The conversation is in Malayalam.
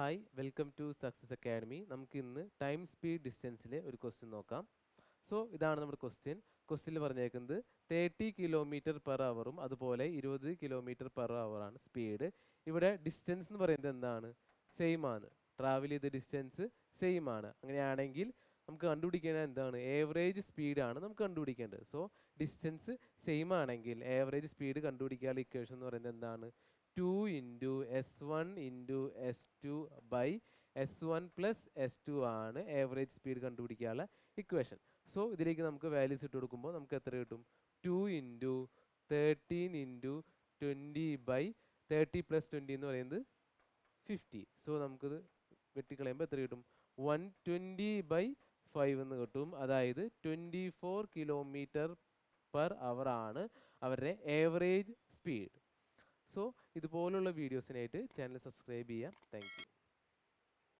Hi welcome to success academy നമുക്ക് ഇന്ന് ടൈം സ്പീഡ് ഡിസ്റ്റൻസിലെ ഒരു ക്വസ്റ്റ്യൻ നോക്കാം. സോ ഇതാണ് നമ്മുടെ ക്വസ്റ്റ്യൻ ക്വസ്റ്റ്യനിൽ പറഞ്ഞേക്കുന്നത് തേർട്ടി കിലോമീറ്റർ പെർ അവറും അതുപോലെ ഇരുപത് കിലോമീറ്റർ പെർ അവറാണ് സ്പീഡ് ഇവിടെ ഡിസ്റ്റൻസ് എന്ന് പറയുന്നത് എന്താണ്? സെയിം ആണ്. ട്രാവൽ ചെയ്ത ഡിസ്റ്റൻസ് സെയിം ആണ്. അങ്ങനെയാണെങ്കിൽ നമുക്ക് കണ്ടുപിടിക്കേണ്ടത് എന്താണ്? ഏവറേജ് സ്പീഡാണ് നമുക്ക് കണ്ടുപിടിക്കേണ്ടത്. സോ ഡിസ്റ്റൻസ് സെയിം ആണെങ്കിൽ ഏവറേജ് സ്പീഡ് കണ്ടുപിടിക്കാനുള്ള ഇക്വേഷൻ എന്ന് പറയുന്നത് എന്താണ്? Two into S one into S two by S one plus S two ആണ് ഏവറേജ് സ്പീഡ് കണ്ടുപിടിക്കാനുള്ള ഇക്വേഷൻ സോ ഇതിലേക്ക് നമുക്ക് വാല്യൂസ് ഇട്ട് കൊടുക്കുമ്പോൾ നമുക്ക് എത്ര കിട്ടും? Two into thirteen into twenty by thirty plus twenty എന്ന് പറയുന്നത് ഫിഫ്റ്റി സോ നമുക്കിത് വെട്ടിക്കളയുമ്പോൾ എത്ര കിട്ടും? വൺ ട്വന്റി ബൈ ഫൈവ് എന്ന് കിട്ടും. അതായത് twenty four kilometre per hour ആണ് അവരുടെ ഏവറേജ് സ്പീഡ് സോ ഇതുപോലുള്ള വീഡിയോസിനായിട്ട് ചാനൽ സബ്സ്ക്രൈബ് ചെയ്യാം. താങ്ക്